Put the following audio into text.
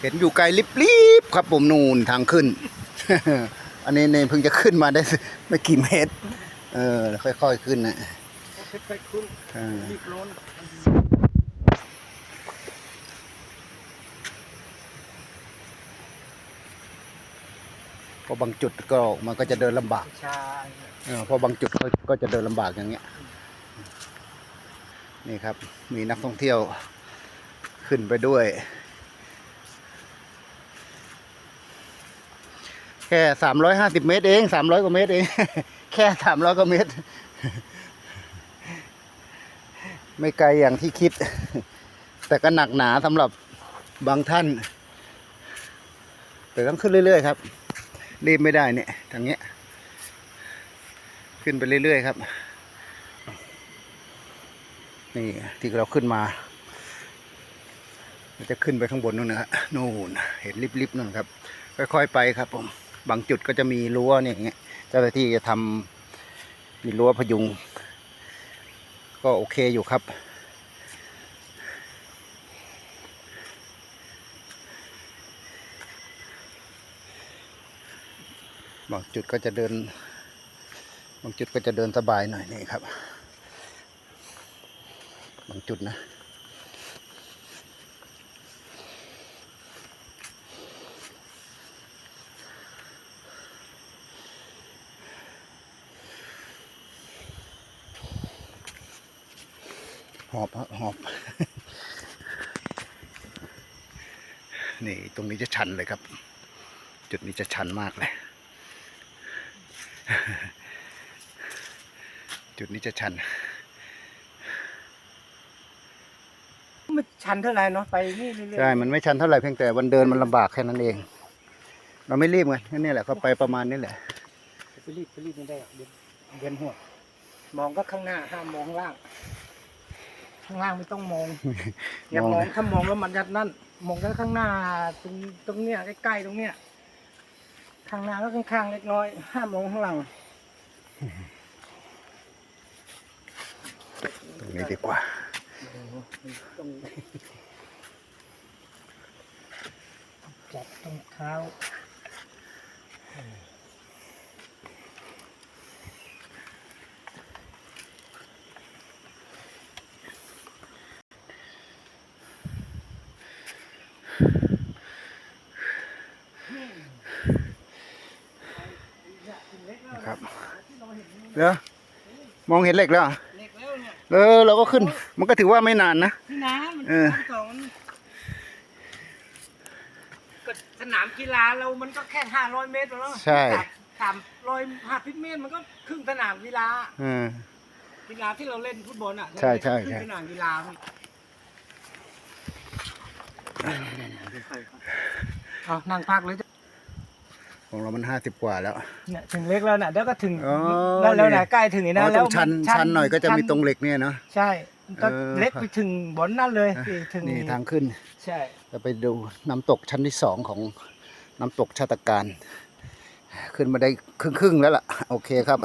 เห็นอยู่ไกลลิบๆครับผมนูนทางขึ้น อันนี้เนี่ยเพิ่งจะขึ้นมาได้ไม่กี่เมตร เออ ค่อยๆขึ้นนะไปคุณเออรีบร้อนพราะบางจุดก็มันก็จะเดินลำบากชาเออเพราะบางจุดก็จะเดินลำบากอย่างเงี้ย นี่ครับ มีนักท่องเที่ยวขึ้นไปด้วย แค่สามร้อยห้าสิบเมตรเองสามร้อยกว่าเมตรเอง แค่สามร้อยกว่าเมตร ไม่ไกลอย่างที่คิด แต่ก็หนักหนาสำหรับบางท่าน แต่ต้องขึ้นเรื่อยๆครับ รีบไม่ได้เนี่ยทางเนี้ย ขึ้นไปเรื่อยๆครับ นี่ที่เราขึ้นมาเราจะขึ้นไปข้างบนนู่นนะฮะนู่นเห็นลิบๆนู่นครับ ค่อยๆไปครับผม บางจุดก็จะมีรั้วเนี่ยอย่างเงี้ยเจ้าหน้าที่จะทำมีรั้วพยุง ก็โอเคอยู่ครับ บางจุดก็จะเดิน บางจุดก็จะเดินสบายหน่อยนี่ครับ บางจุดนะ หอบฮะหอบ นี่ตรงนี้จะชันเลยครับ จุดนี้จะชันมากเลย จุดนี้จะชันไม่ชันเท่าไหร่เนาะไปนี่เรื่อยๆใช่ มันไม่ชันเท่าไหร่เพียงแต่วันเดินมันลำบากแค่นั้นเอง เราไม่รีบไงนั่นนี่แหละเขาไปประมาณนี้แหละไปรีบไปรีบไม่ได้หรอกเดี๋ยวเวียนหัวมองก็ข้างหน้าห้ามมองข้างล่าง ข้างล่างไม่ต้องมองอย่ามองมองถ้ามองแล้วมันยัดนั่นมองแค่ข้างหน้าตรงตรงเนี้ยใกล้ๆตรงเนี้ยข้างหน้าก็ข้างๆเล็กน้อยห้ามมองข้างหลังตรงนี้ดีกว่าต้องจับตรงเท้า ครับเดี๋ยวมองเห็นเหล็กแล้วเหรอเล็กแล้วเนี่ยเออเราก็ขึ้น มันก็ถือว่าไม่นานนะพี่น้ำมันเออทั้งสองมันก็สนามกีฬาเรามันก็แค่ห้าร้อยเมตรแล้วใช่สามร้อยห้าสิบเมตรมันก็ครึ่งสนามกีฬาเออกีฬาที่เราเล่นฟุตบอลอะใช่ใช่ครึ่ใช่งสนามกีฬาพี่เอานั่งพักเลยจ้ะ ของเรามันห้าสิบกว่าแล้ว เนี่ยถึงเล็กแล้วเนี่ยเดี๋ยวก็ถึงอ๋อแล้วแล้วนี่ นะใกล้ถึงอีกอ๋นะอแล้ตรวงชันมัชันหน่อยก็จะมีชัตรงเหล็กเนี่ยเนาะ ใช่ก็เออ เล็กไปถึงบอนนั่นเลยพี่ถึงนี่ทางขึ้น ใช่ จะไปดูน้ำตกชั้นที่สองของน้ำตกชาตการ ขึ้นมาได้ครึ่งๆแล้วล่ะ โอเคครับ